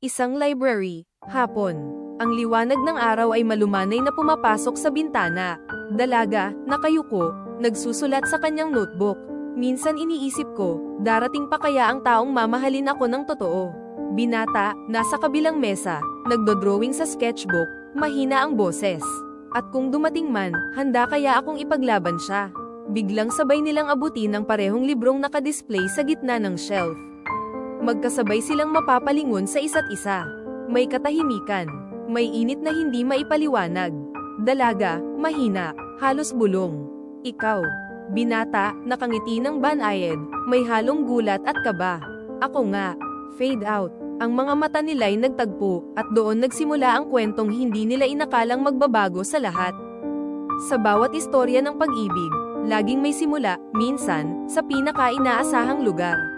Isang library, hapon. Ang liwanag ng araw ay malumanay na pumapasok sa bintana. Dalaga, nakayuko, nagsusulat sa kanyang notebook. Minsan iniisip ko, darating pa kaya ang taong mamahalin ako ng totoo. Binata, nasa kabilang mesa, nagdodrawing sa sketchbook, mahina ang boses. At kung dumating man, handa kaya akong ipaglaban siya. Biglang sabay nilang abutin ang parehong librong nakadisplay sa gitna ng shelf. Magkasabay silang mapapalingon sa isa't isa. May katahimikan. May init na hindi maipaliwanag. Dalaga, mahina, halos bulong. Ikaw. Binata, nakangiti ng banayad, may halong gulat at kaba. Ako nga. Fade out. Ang mga mata nila'y nagtagpo, at doon nagsimula ang kwentong hindi nila inakalang magbabago sa lahat. Sa bawat istorya ng pag-ibig, laging may simula, minsan, sa pinaka-inaasahang lugar.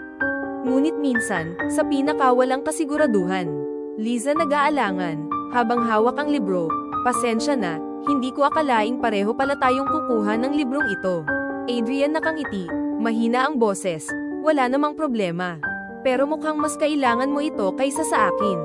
Ngunit minsan, sa pinakawalang kasiguraduhan. Liza nag-aalangan, habang hawak ang libro, pasensya na, hindi ko akalaing pareho pala tayong kukuha ng librong ito. Adrian nakangiti, mahina ang boses, wala namang problema. Pero mukhang mas kailangan mo ito kaysa sa akin.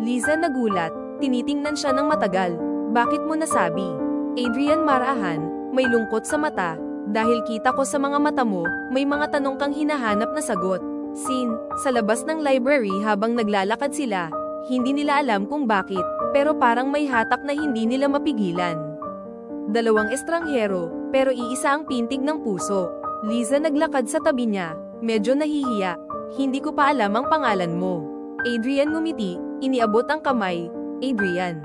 Liza nagulat, tinitingnan siya ng matagal. Bakit mo nasabi? Adrian marahan, may lungkot sa mata, dahil kita ko sa mga mata mo, may mga tanong kang hinahanap na sagot. Sin, sa labas ng library habang naglalakad sila, hindi nila alam kung bakit, pero parang may hatak na hindi nila mapigilan. Dalawang estranghero, pero iisa ang pintig ng puso. Liza naglakad sa tabi niya, medyo nahihiya. Hindi ko pa alam ang pangalan mo. Adrian ngumiti, iniabot ang kamay. Adrian.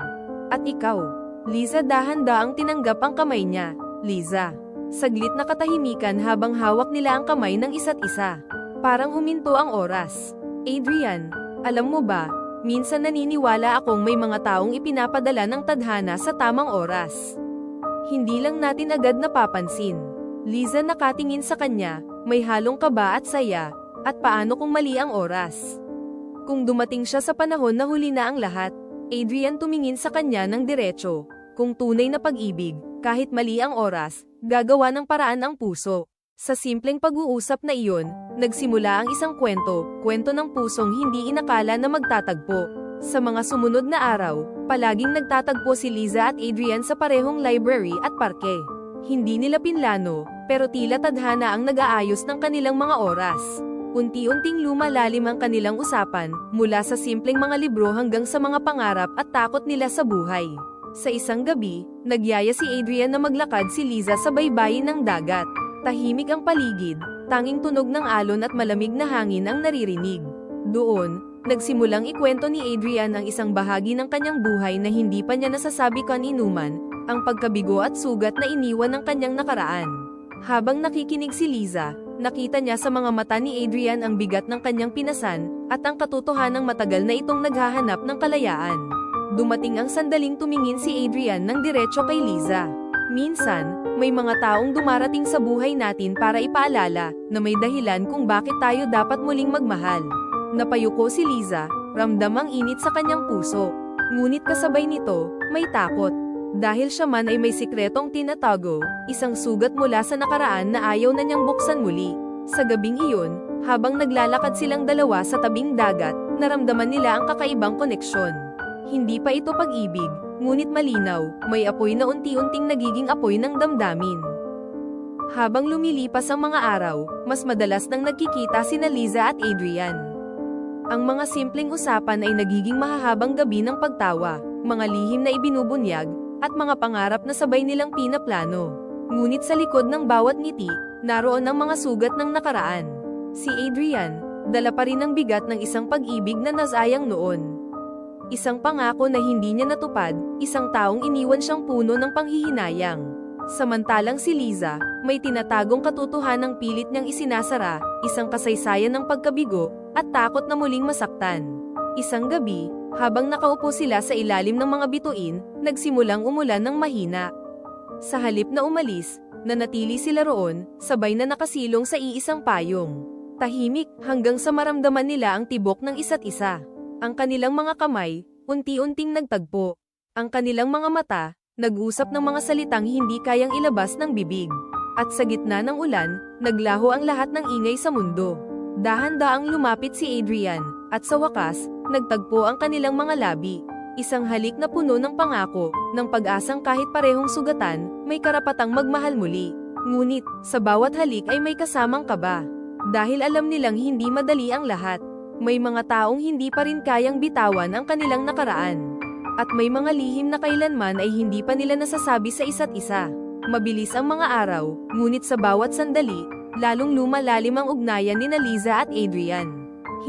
At ikaw. Liza dahan-daang tinanggap ang kamay niya. Liza. Saglit na katahimikan habang hawak nila ang kamay ng isa't isa. Parang huminto ang oras. Adrian, alam mo ba, minsan naniniwala akong may mga taong ipinapadala ng tadhana sa tamang oras. Hindi lang natin agad napapansin. Liza nakatingin sa kanya, may halong kaba at saya, at paano kung mali ang oras? Kung dumating siya sa panahon na huli na ang lahat, Adrian tumingin sa kanya ng diretso. Kung tunay na pag-ibig, kahit mali ang oras, gagawa ng paraan ang puso. Sa simpleng pag-uusap na iyon, nagsimula ang isang kwento, kwento ng pusong hindi inakala na magtatagpo. Sa mga sumunod na araw, palaging nagtatagpo si Liza at Adrian sa parehong library at parke. Hindi nila pinlano, pero tila tadhana ang nag-aayos ng kanilang mga oras. Unti-unting lumalalim ang kanilang usapan, mula sa simpleng mga libro hanggang sa mga pangarap at takot nila sa buhay. Sa isang gabi, nagyaya si Adrian na maglakad si Liza sa baybayin ng dagat. Tahimik ang paligid, tanging tunog ng alon at malamig na hangin ang naririnig. Doon, nagsimulang ikwento ni Adrian ang isang bahagi ng kanyang buhay na hindi pa niya nasasabi kaninuman, ang pagkabigo at sugat na iniwan ng kanyang nakaraan. Habang nakikinig si Liza, nakita niya sa mga mata ni Adrian ang bigat ng kanyang pinasan, at ang katotohanang matagal na itong naghahanap ng kalayaan. Dumating ang sandaling tumingin si Adrian ng diretso kay Liza. Minsan, may mga taong dumarating sa buhay natin para ipaalala na may dahilan kung bakit tayo dapat muling magmahal. Napayuko si Liza, ramdam ang init sa kanyang puso. Ngunit kasabay nito, may takot. Dahil siya man ay may sikretong tinatago, isang sugat mula sa nakaraan na ayaw na niyang buksan muli. Sa gabing iyon, habang naglalakad silang dalawa sa tabing dagat, naramdaman nila ang kakaibang koneksyon. Hindi pa ito pag-ibig, ngunit malinaw, may apoy na unti-unting nagiging apoy ng damdamin. Habang lumilipas ang mga araw, mas madalas nang nagkikita sina Liza at Adrian. Ang mga simpleng usapan ay nagiging mahahabang gabi ng pagtawa, mga lihim na ibinubunyag, at mga pangarap na sabay nilang pinaplano. Ngunit sa likod ng bawat ngiti, naroon ang mga sugat ng nakaraan. Si Adrian, dala pa rin ang bigat ng isang pag-ibig na nasayang noon. Isang pangako na hindi niya natupad, isang taong iniwan siyang puno ng panghihinayang. Samantalang si Liza, may tinatagong katotohanang pilit niyang isinasara, isang kasaysayan ng pagkabigo, at takot na muling masaktan. Isang gabi, habang nakaupo sila sa ilalim ng mga bituin, nagsimulang umulan ng mahina. Sa halip na umalis, nanatili sila roon, sabay na nakasilong sa iisang payong. Tahimik hanggang sa maramdaman nila ang tibok ng isa't isa. Ang kanilang mga kamay, unti-unting nagtagpo. Ang kanilang mga mata, nag-usap ng mga salitang hindi kayang ilabas ng bibig. At sa gitna ng ulan, naglaho ang lahat ng ingay sa mundo. Dahan-daang lumapit si Adrian, At sa wakas, nagtagpo ang kanilang mga labi. Isang halik na puno ng pangako, ng pag-asang kahit parehong sugatan, may karapatang magmahal muli. Ngunit, sa bawat halik ay may kasamang kaba. Dahil alam nilang hindi madali ang lahat. May mga taong hindi pa rin kayang bitawan ang kanilang nakaraan. At may mga lihim na kailanman ay hindi pa nila nasasabi sa isa't isa. Mabilis ang mga araw, ngunit sa bawat sandali, lalong lumalalim ang ugnayan ni Liza at Adrian.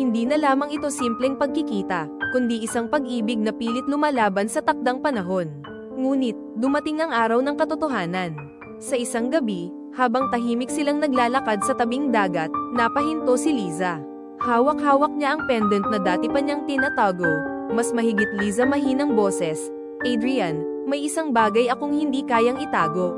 Hindi na lamang ito simpleng pagkikita, kundi isang pag-ibig na pilit lumalaban sa takdang panahon. Ngunit, dumating ang araw ng katotohanan. Sa isang gabi, habang tahimik silang naglalakad sa tabing dagat, napahinto si Liza. Hawak-hawak niya ang pendant na dati pa niyang tinatago, mas mahigit Liza mahinang boses. Adrian, may isang bagay akong hindi kayang itago.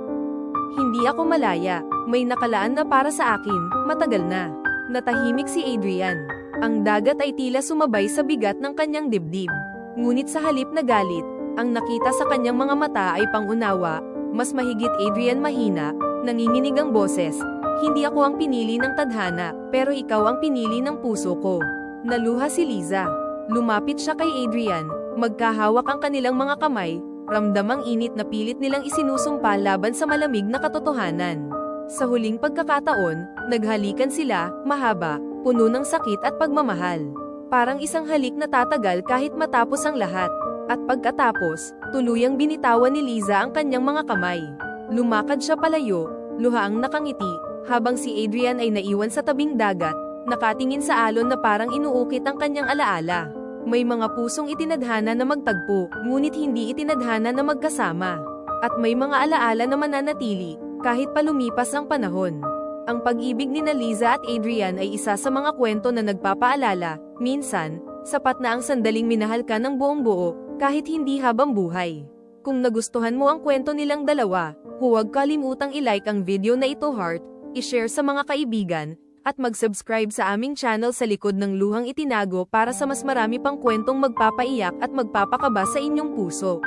Hindi ako malaya, may nakalaan na para sa akin, matagal na. Natahimik si Adrian. Ang dagat ay tila sumabay sa bigat ng kanyang dibdib. Ngunit sa halip na galit, ang nakita sa kanyang mga mata ay pangunawa, mas mahigit Adrian mahina, nanginginig ang boses. Hindi ako ang pinili ng tadhana, pero ikaw ang pinili ng puso ko. Naluha si Liza. Lumapit siya kay Adrian, magkahawak ang kanilang mga kamay, ramdam ang init na pilit nilang isinusumpa laban sa malamig na katotohanan. Sa huling pagkakataon, naghalikan sila, mahaba, puno ng sakit at pagmamahal. Parang isang halik na tatagal kahit matapos ang lahat. At pagkatapos, tuluyang binitawan ni Liza ang kanyang mga kamay. Lumakad siya palayo, luhaang nakangiti, habang si Adrian ay naiwan sa tabing dagat, nakatingin sa alon na parang inuukit ang kanyang alaala. May mga pusong itinadhana na magtagpo, ngunit hindi itinadhana na magkasama. At may mga alaala na mananatili, kahit pa lumipas ang panahon. Ang pag-ibig ni Liza at Adrian ay isa sa mga kwento na nagpapaalala, minsan, sapat na ang sandaling minahal ka ng buong buo, kahit hindi habang buhay. Kung nagustuhan mo ang kwento nilang dalawa, huwag kalimutang i-like ang video na ito heart, i-share sa mga kaibigan, at mag-subscribe sa aming channel sa likod ng luhang itinago para sa mas marami pang kwentong magpapaiyak at magpapakaba sa inyong puso.